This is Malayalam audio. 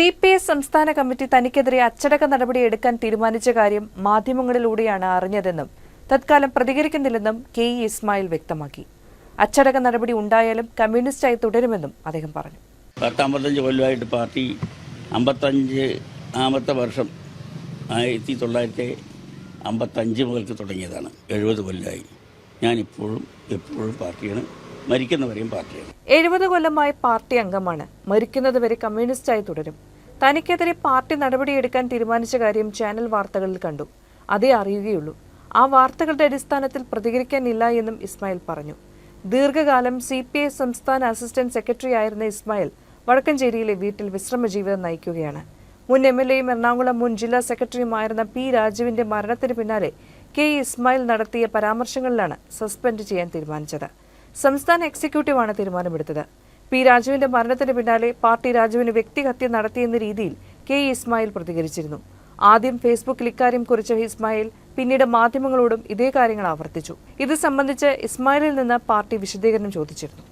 സി പി എസ് സംസ്ഥാന കമ്മിറ്റി തനിക്കെതിരെ അച്ചടക്ക നടപടി എടുക്കാൻ തീരുമാനിച്ച കാര്യം മാധ്യമങ്ങളിലൂടെയാണ് അറിഞ്ഞതെന്നും തത്കാലം പ്രതികരിക്കുന്നില്ലെന്നും കെ ഇ ഇസ്മായിൽ വ്യക്തമാക്കി. അച്ചടക്ക നടപടി ഉണ്ടായാലും കമ്മ്യൂണിസ്റ്റായി തുടരുമെന്നും അദ്ദേഹം പറഞ്ഞു. പത്തമ്പത്തഞ്ച് കൊല്ലമായിട്ട് പാർട്ടി അമ്പത്തഞ്ച് ആമത്തെ വർഷം ആയിരത്തി തൊള്ളായിരത്തി അമ്പത്തഞ്ച് മുതൽക്ക് തുടങ്ങിയതാണ്. എഴുപത് കൊല്ലമായി ഞാനിപ്പോഴും എപ്പോഴും പാർട്ടിയാണ്. മരിക്കുന്നവരെയും പാർട്ടിയാണ്. എഴുപത് കൊല്ലമായി പാർട്ടി അംഗമാണ്. മരിക്കുന്നതുവരെ കമ്മ്യൂണിസ്റ്റായി തുടരും. തനിക്കെതിരെ പാർട്ടി നടപടിയെടുക്കാൻ തീരുമാനിച്ച കാര്യം ചാനൽ വാർത്തകളിൽ കണ്ടു. അതേ അറിയുകയുള്ളൂ. ആ വാർത്തകളുടെ അടിസ്ഥാനത്തിൽ പ്രതികരിക്കാനില്ല എന്നും ഇസ്മായിൽ പറഞ്ഞു. ദീർഘകാലം സി പി ഐ സംസ്ഥാന അസിസ്റ്റന്റ് സെക്രട്ടറി ആയിരുന്ന ഇസ്മായിൽ വടക്കഞ്ചേരിയിലെ വീട്ടിൽ വിശ്രമ ജീവിതം നയിക്കുകയാണ്. മുൻ എം എൽ എയും എറണാകുളം മുൻ ജില്ലാ സെക്രട്ടറിയുമായിരുന്ന പി രാജുവിന്റെ മരണത്തിന് പിന്നാലെ കെ ഇസ്മായിൽ നടത്തിയ പരാമർശങ്ങളിലാണ് സസ്പെൻഡ് ചെയ്യാൻ തീരുമാനിച്ചത്. സംസ്ഥാന എക്സിക്യൂട്ടീവാണ് തീരുമാനമെടുത്തത്. പി രാജുവിന്റെ മരണത്തിന് പിന്നാലെ പാർട്ടി രാജുവിന് വ്യക്തിഹത്യ നടത്തിയെന്ന രീതിയിൽ കെ ഇസ്മായിൽ പ്രതികരിച്ചിരുന്നു. ആദ്യം ഫേസ്ബുക്കിൽ ഇക്കാര്യം കുറിച്ച ഇസ്മായിൽ പിന്നീട് മാധ്യമങ്ങളോടും ഇതേ കാര്യങ്ങൾ ആവർത്തിച്ചു. ഇത് സംബന്ധിച്ച് ഇസ്മായിലിൽ നിന്ന് പാർട്ടി വിശദീകരണം ചോദിച്ചിരുന്നു.